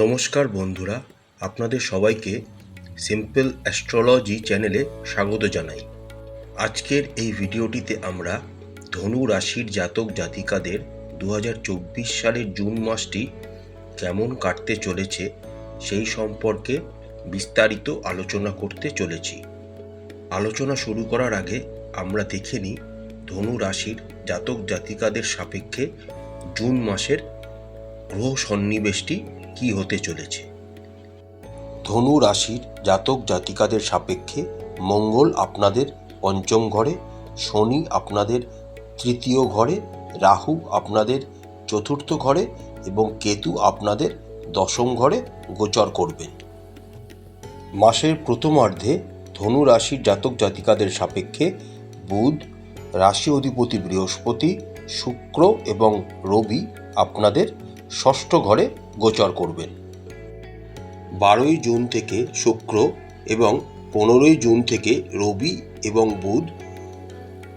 নমস্কার বন্ধুরা, আপনাদের সবাইকে সিম্পল অ্যাস্ট্রোলজি চ্যানেলে স্বাগত জানাই। আজকের এই ভিডিওটিতে আমরা ধনু রাশির জাতক জাতিকাদের দু হাজার চব্বিশ সালের জুন মাসটি কেমন কাটতে চলেছে সেই সম্পর্কে বিস্তারিত আলোচনা করতে চলেছি। আলোচনা শুরু করার আগে আমরা দেখে নিই ধনু রাশির জাতক জাতিকাদের সাপেক্ষে জুন মাসের গ্রহ সন্নিবেশটি কি হতে চলেছে? ধনু রাশির জাতক জাতিকাদের সাপেক্ষে মঙ্গল আপনাদের পঞ্চম ঘরে, শনি আপনাদের তৃতীয় ঘরে, রাহু আপনাদের চতুর্থ ঘরে এবং কেতু আপনাদের দশম ঘরে গোচর করবেন। মাসের প্রথমার্ধে ধনু রাশির জাতক জাতিকাদের সাপেক্ষে বুধ, রাশি অধিপতি বৃহস্পতি, শুক্র এবং রবি আপনাদের ষষ্ঠ ঘরে গোচর করবেন। বারোই জুন থেকে শুক্র এবং পনেরোই জুন থেকে রবি এবং বুধ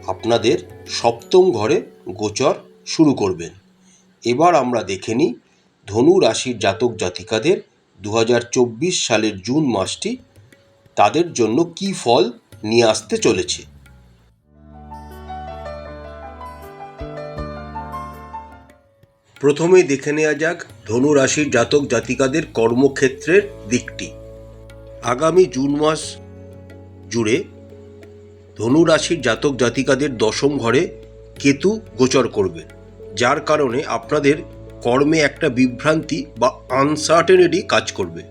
আপনাদের সপ্তম ঘরে গোচর শুরু করবেন। এবার আমরা দেখে নিই ধনু রাশির জাতক জাতিকাদের দু হাজার চব্বিশ সালের জুন মাসটি তাদের জন্য কী ফল নিয়ে আসতে চলেছে। প্রথমে দেখে নেওয়া যাক ধনু রাশির জাতক জাতিকাদের কর্মক্ষেত্রের দিকটি। আগামী জুন মাস জুড়ে ধনু রাশির জাতক জাতিকাদের দশম ঘরে কেতু গোচর করবে, যার কারণে আপনাদের কর্মে একটা বিভ্রান্তি বা আনসার্টেনিটি কাজ করবে।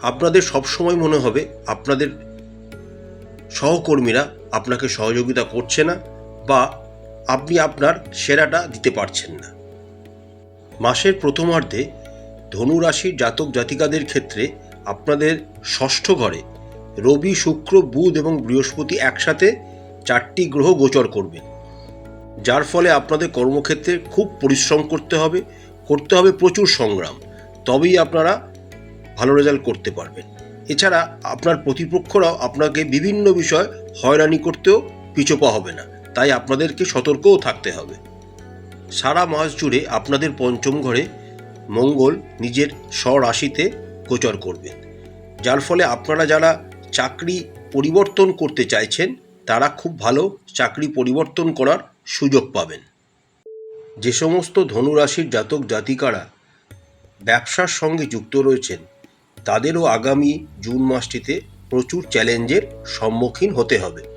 আপনাদের সবসময় মনে হবে আপনাদের সহকর্মীরা আপনাকে সহযোগিতা করছে না বা আপনি আপনার সেরাটা দিতে পারছেন না। মাসের প্রথমার্ধে ধনু রাশির জাতক জাতিকাদের ক্ষেত্রে আপনাদের ষষ্ঠ ঘরে রবি, শুক্র, বুধ এবং বৃহস্পতি একসাথে চারটি গ্রহ গোচর করবেন যার ফলে আপনাদের কর্মক্ষেত্রে খুব পরিশ্রম করতে হবে করতে হবে প্রচুর সংগ্রাম, তবেই আপনারা ভালো রেজাল্ট করতে পারবেন। এছাড়া আপনার প্রতিপক্ষরাও আপনাকে বিভিন্ন বিষয় হয়রানি করতেও পিছোপা হবে না, তাই আপনাদেরকে সতর্কও থাকতে হবে। সারা মাস জুড়ে আপনাদের পঞ্চম ঘরে মঙ্গল নিজের স্বরাশিতে গোচর করবেন। যার ফলে আপনারা যারা চাকরি পরিবর্তন করতে চাইছেন, তারা খুব ভালো চাকরি পরিবর্তন করার সুযোগ পাবেন। যে সমস্ত ধনুরাশির জাতক জাতিকারা ব্যবসার সঙ্গে যুক্ত রয়েছেন, তাদেরও আগামী জুন মাসটিতে প্রচুর চ্যালেঞ্জের সম্মুখীন হতে হবে।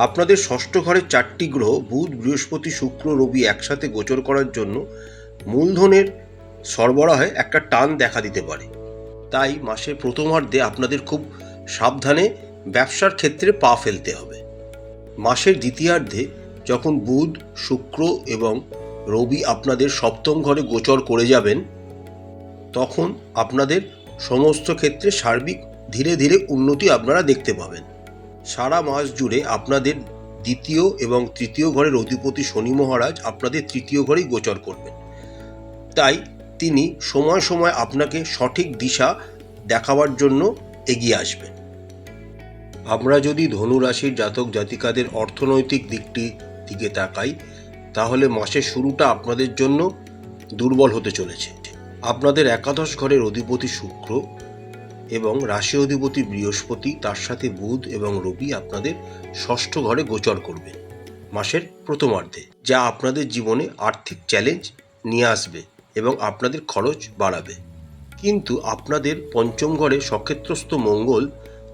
আপনাদের ষষ্ঠ ঘরের চারটি গ্রহ, বুধ, বৃহস্পতি, শুক্র, রবি একসাথে গোচর করার জন্য মূলধনের সরবরাহে একটা টান দেখা দিতে পারে। তাই মাসের প্রথমার্ধে আপনাদের খুব সাবধানে ব্যবসার ক্ষেত্রে পা ফেলতে হবে। মাসের দ্বিতীয়ার্ধে যখন বুধ, শুক্র এবং রবি আপনাদের সপ্তম ঘরে গোচর করে যাবেন, তখন আপনাদের সমস্ত ক্ষেত্রে সার্বিক ধীরে ধীরে উন্নতি আপনারা দেখতে পাবেন। সারা মাস জুড়ে আপনাদের দ্বিতীয় এবং তৃতীয় ঘরের অধিপতি শনি মহারাজ আপনাদের তৃতীয় ঘরেই গোচর করবেন। তাই তিনি সময় সময় আপনাকে সঠিক দিশা দেখাবার জন্য এগিয়ে আসবেন। আমরা যদি ধনুরাশির জাতক জাতিকাদের অর্থনৈতিক দিকটি দিকে তাকাই, তাহলে মাসের শুরুটা আপনাদের জন্য দুর্বল হতে চলেছে। আপনাদের একাদশ ঘরের অধিপতি শুক্র এবং রাশি অধিপতি বৃহস্পতি তার সাথে বুধ এবং রবি আপনাদের ষষ্ঠ ঘরে গোচর করবে মাসের প্রথমার্ধে, যা আপনাদের জীবনে আর্থিক চ্যালেঞ্জ নিয়ে আসবে এবং আপনাদের খরচ বাড়াবে। কিন্তু আপনাদের পঞ্চম ঘরে সক্ষেত্রস্থ মঙ্গল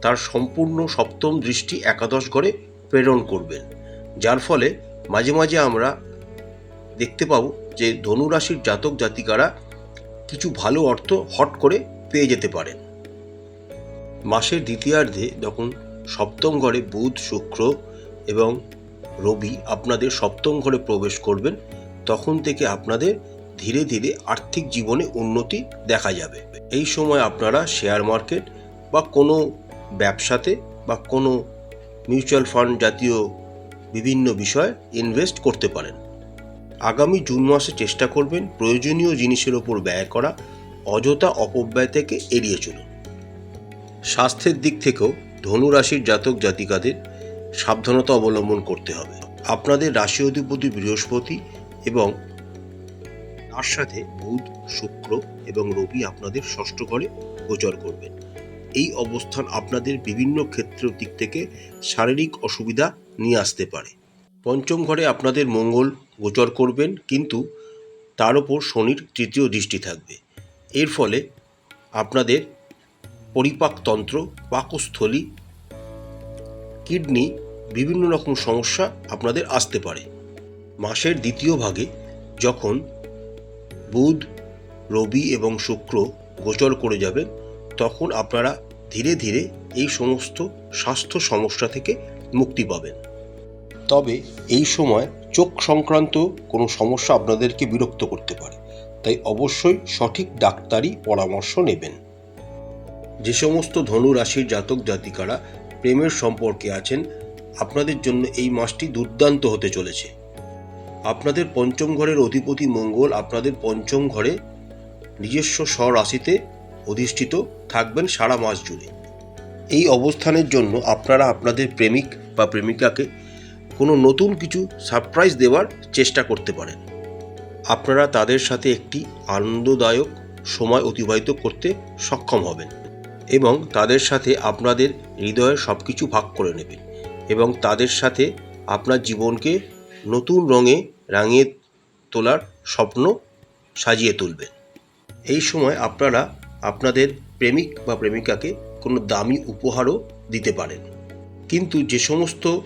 তার সম্পূর্ণ সপ্তম দৃষ্টি একাদশ ঘরে প্রেরণ করবেন, যার ফলে মাঝে মাঝে আমরা দেখতে পাবো যে ধনুরাশির জাতক জাতিকারা কিছু ভালো অর্থ হট করে পেয়ে যেতে পারেন। মাসের দ্বিতীয়ার্ধে যখন সপ্তম ঘরে বুধ, শুক্র এবং রবি আপনাদের সপ্তম ঘরে প্রবেশ করবেন, তখন থেকে আপনাদের ধীরে ধীরে আর্থিক জীবনে উন্নতি দেখা যাবে। এই সময় আপনারা শেয়ার মার্কেট বা কোনো ব্যবসাতে বা কোনো মিউচুয়াল ফান্ড জাতীয় বিভিন্ন বিষয়ে ইনভেস্ট করতে পারেন। আগামী জুন মাসে চেষ্টা করবেন প্রয়োজনীয় জিনিসের ওপর ব্যয় করা, অযথা অপব্যয় থেকে এড়িয়ে চলুন। স্বাস্থ্যের দিক থেকেও ধনু রাশির জাতক জাতিকাদের সাবধানতা অবলম্বন করতে হবে। আপনাদের রাশি অধিপতি বৃহস্পতি এবং তার সাথে বুধ, শুক্র এবং রবি আপনাদের ষষ্ঠ ঘরে গোচর করবেন। এই অবস্থান আপনাদের বিভিন্ন ক্ষেত্রের দিক থেকে শারীরিক অসুবিধা নিয়ে আসতে পারে। পঞ্চম ঘরে আপনাদের মঙ্গল গোচর করবেন, কিন্তু তার ওপর শনির তৃতীয় দৃষ্টি থাকবে। এর ফলে আপনাদের পরিপাকতন্ত্র পাকস্থলী, কিডনি, বিভিন্ন রকম সমস্যা আপনাদের আসতে পারে। মাসের দ্বিতীয় ভাগে যখন বুধ, রবি এবং শুক্র গোচর করে যাবেন, তখন আপনারা ধীরে ধীরে এই সমস্ত স্বাস্থ্য সমস্যা থেকে মুক্তি পাবেন। তবে এই সময় চোখ সংক্রান্ত কোনো সমস্যা আপনাদেরকে বিরক্ত করতে পারে। তাই অবশ্যই সঠিক ডাক্তারি পরামর্শ নেবেন। যে সমস্ত ধনু রাশির জাতক জাতিকারা প্রেমের সম্পর্কে আছেন, আপনাদের জন্য এই মাসটি দুর্দান্ত হতে চলেছে। আপনাদের পঞ্চম ঘরের অধিপতি মঙ্গল আপনাদের পঞ্চম ঘরে নিজস্ব স্বরাশিতে অধিষ্ঠিত থাকবেন সারা মাস জুড়ে। এই অবস্থানের জন্য আপনারা আপনাদের প্রেমিক বা প্রেমিকাকে কোনো নতুন কিছু সারপ্রাইজ দেওয়ার চেষ্টা করতে পারেন। আপনারা তাদের সাথে একটি আনন্দদায়ক সময় অতিবাহিত করতে সক্ষম হবেন। এবং তাদের সাথে আপনাদের হৃদয়ের সব কিছু ভাগ করে নেবেন এবং তাদের সাথে আপনার জীবনকে নতুন রঙে রাঙিয়ে তোলার স্বপ্ন সাজিয়ে তুলবেন। এই সময় আপনারা আপনাদের প্রেমিক বা প্রেমিকাকে কোনো দামি উপহারও দিতে পারেন। কিন্তু যে সমস্ত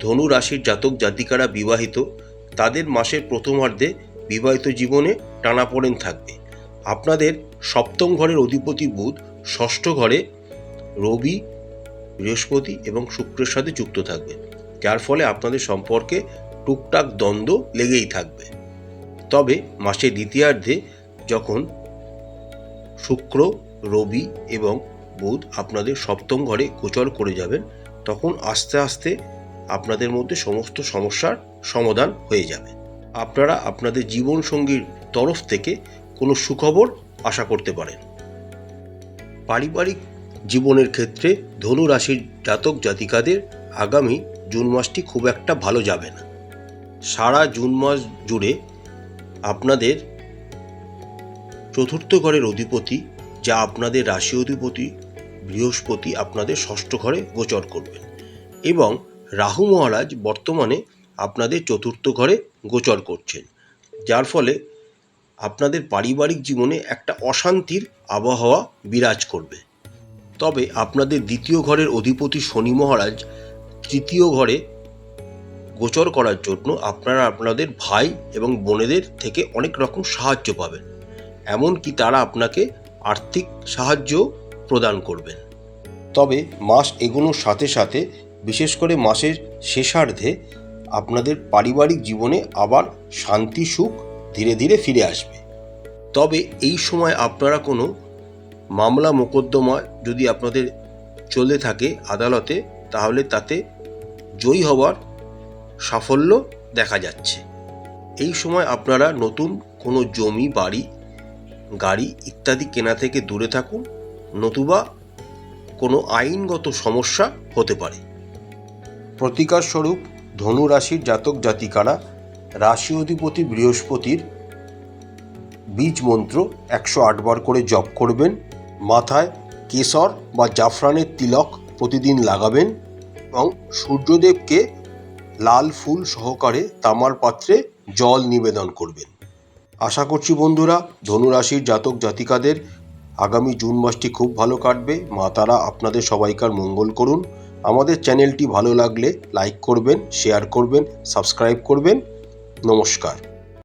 ধনু রাশির জাতক জাতিকারা বিবাহিত, তাদের মাসের প্রথমার্ধে বিবাহিত জীবনে টানাপোড়েন থাকবে। আপনাদের সপ্তম ঘরের অধিপতি বুধ ষষ্ঠ ঘরে রবি, বৃহস্পতি এবং শুক্রের সাথে যুক্ত থাকবে। যার ফলে আপনাদের সম্পর্কে টুকটাক দ্বন্দ্ব লেগেই থাকবে। তবে মাসের দ্বিতীয়ার্ধে যখন শুক্র, রবি এবং বুধ আপনাদের সপ্তম ঘরে গোচর করে যাবেন, তখন আস্তে আস্তে আপনাদের মধ্যে সমস্ত সমস্যার সমাধান হয়ে যাবে। আপনারা আপনাদের জীবনসঙ্গীর তরফ থেকে কোনো সুখবর আশা করতে পারেন। পারিবারিক জীবনের ক্ষেত্রে ধনু রাশির জাতক জাতিকাদের আগামী জুন মাসটি খুব একটা ভালো যাবে না। সারা জুন মাস জুড়ে আপনাদের চতুর্থ ঘরের অধিপতি, যা আপনাদের রাশি অধিপতি, বৃহস্পতি আপনাদের ষষ্ঠ ঘরে গোচর করবেন এবং রাহু মহারাজ বর্তমানে আপনাদের চতুর্থ ঘরে গোচর করছেন, যার ফলে আপনাদের পারিবারিক জীবনে একটা অশান্তির আবহাওয়া বিরাজ করবে। তবে আপনাদের দ্বিতীয় ঘরের অধিপতি শনি মহারাজ তৃতীয় ঘরে গোচর করার জন্য আপনারা আপনাদের ভাই এবং বোনেদের থেকে অনেক রকম সাহায্য পাবেন। এমনকি তারা আপনাকে আর্থিক সাহায্য প্রদান করবেন। তবে মাস এগোনোর সাথে সাথে, বিশেষ করে মাসের শেষার্ধে, আপনাদের পারিবারিক জীবনে আবার শান্তি, সুখ ধীরে ধীরে ফিরে আসবে। তবে এই সময় আপনারা কোনো মামলা মোকদ্দমা যদি আপনাদের চলে থাকে আদালতে, তাহলে তাতে জয়ী হওয়ার সাফল্য দেখা যাচ্ছে। এই সময় আপনারা নতুন কোনো জমি, বাড়ি, গাড়ি ইত্যাদি কেনা থেকে দূরে থাকুন, নতুবা কোনো আইনগত সমস্যা হতে পারে। প্রতিকার স্বরূপ ধনু রাশির জাতক জাতিকারা রাশি অধিপতি বৃহস্পতির বীজ মন্ত্র একশো আটবার করে জপ করবেন। মাথায় কেশর বা জাফরানের তিলক প্রতিদিন লাগাবেন এবং সূর্যদেবকে লাল ফুল সহকারে তামার পাত্রে জল নিবেদন করবেন। আশা করছি বন্ধুরা, ধনুরাশির জাতক জাতিকাদের আগামী জুন মাসটি খুব ভালো কাটবে। মা তারা আপনাদের সবাইকার মঙ্গল করুন। আমাদের চ্যানেলটি ভালো লাগলে লাইক করবেন, শেয়ার করবেন, সাবস্ক্রাইব করবেন। নমস্কার।